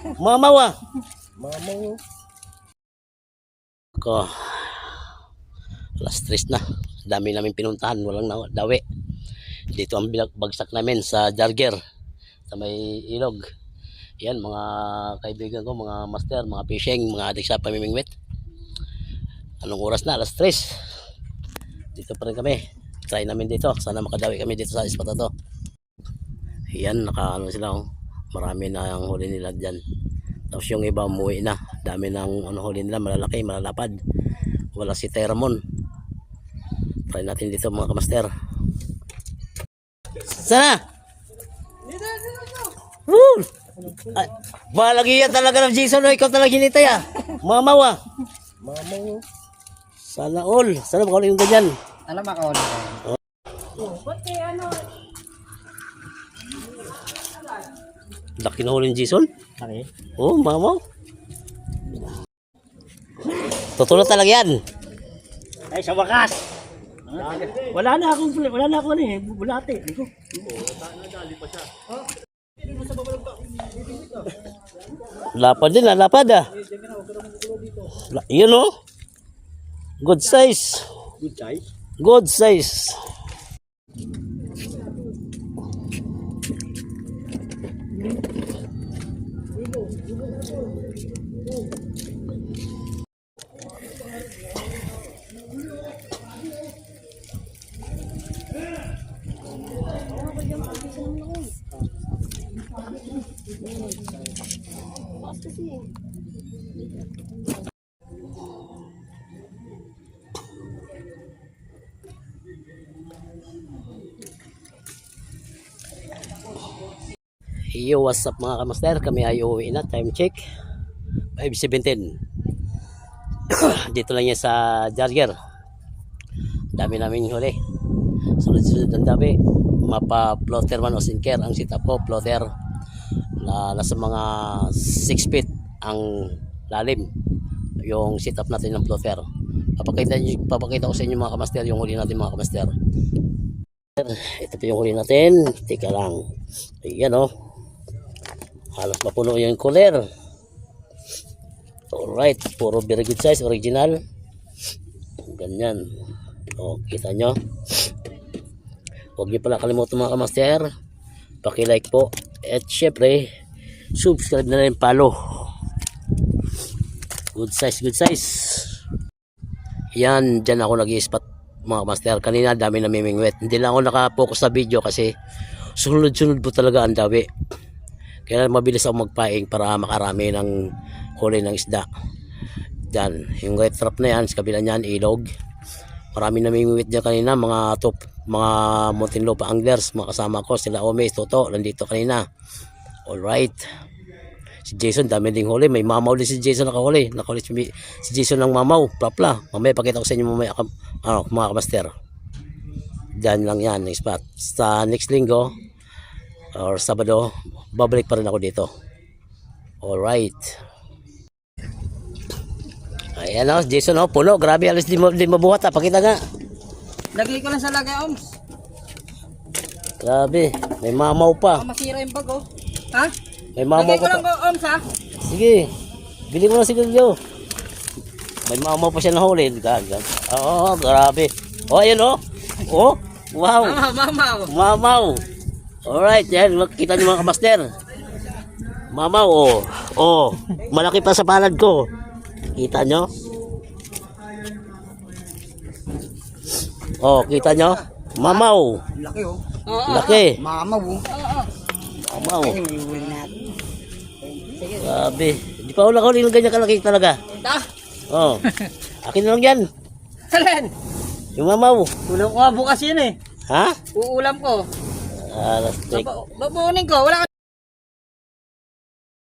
Mamaw ah. Mamaw. Ko. Alas tres na. Dami namin pinuntahan. Walang na, dawi. Dito ang bagsak namin sa Jarger. Sa may ilog. Yan, mga kaibigan ko, mga master, mga fishing, mga adik sa pamimingwit. Anong oras na? Alas tres. Dito pa rin kami. Try namin dito. Sana makadawi kami dito sa spot to. Yan, naka ano sila. Oh. Marami na ang huli nila dyan. Tapos yung iba umuwi na. Dami ng ano huli nila, malalaki, malalapad. Wala si Teramon. Try natin dito mga kamaster. Sana! Woo! Ay, balagi yan talaga ng Jason. oh. Ikaw talaga hinitay ah. Mamaw ah. Mamaw. Sana all. Sana makaulit yung ganyan. Alam ako ulit. Laki na huli ng Jason. Laki. Oh, mamaw. Totoo na talaga yan. Ay, sa wakas. Wala na akong wala na ako ano eh, bulate. Ito. Lapad din ah, lapad ah. La- Yun oh. Good size. Good size. Good size. Yo, what's up mga kamaster? Kami ay uuwi na. Time check. 5.17. Dito lang yan sa Jarger. Dami namin huli. Sunod-sunod ang dami. Mapa plotter man o sinker. Ang setup ko, plotter. Na, nasa mga 6 feet ang lalim. Yung setup natin ng plotter. Papakita, papakita ko sa inyo mga kamaster yung huli natin mga kamaster. Ito po yung huli natin. Tika lang. Ayan o. Oh. Halos mapuno yung cooler. Alright. Puro very good size. Original. Ganyan. O, kita nyo. Huwag nyo pala kalimutan mga kamaster. Paki-like po. At syempre, subscribe na rin follow. Good size, good size. Yan, dyan ako nag-i-spot mga master. Kanina dami na mimingwit. Hindi lang ako nakapokus sa video kasi sunod-sunod po talaga ang dawi. Kaya mabilis ako magpaing para makarami ng huli ng isda. Dyan, yung white trap na yan, sa kabila niyan, ilog. Marami na mimingwit dyan kanina, mga top, mga Muntinlupa anglers, mga kasama ko, sila Ome, Toto, nandito kanina. Alright. Si Jason, dami ding huli. May mamaw din si Jason nakahuli. Nakahuli si, si Jason ng mamaw. Plapla. Mamaya pakita ko sa inyo mamaya kam- ano, mga kamaster. Diyan lang yan, yung spot. Sa next linggo or Sabado, babalik pa rin ako dito. Alright. Ayan o, Jason o, puno. Grabe, alis di, mo, di mabuhat ha. Pakita nga. Lagay ko lang sa lagay, Oms. Grabe, may mamaw pa. Baka masira yung bag, oh. Ha? May mamaw Lagay ko pa. lang, oh, Oms, ha? Sige. Bili mo na sigarilyo. May mamaw pa siya na huli. Gagan. Oo, grabe. Oh, ayun oh. Oh, wow. Mama, mama, oh. Mamaw. Alright, yan. Makita niyo mga kamaster. Mamaw, oh. Oh, malaki pa sa palad ko. Kita nyo? Oh, kita nyo? Mamaw. Laki oh. Laki. Mamaw oh. Mamaw. Grabe. Di pa ako nakahuli ng ganyan kalaki talaga. Ta? Oh. Akin na lang yan. Alin? Yung mamaw. Ulam ko nga bukas yun, eh. Ha? Uulam ko. Alas, Baba- Babuunin ko, wala ka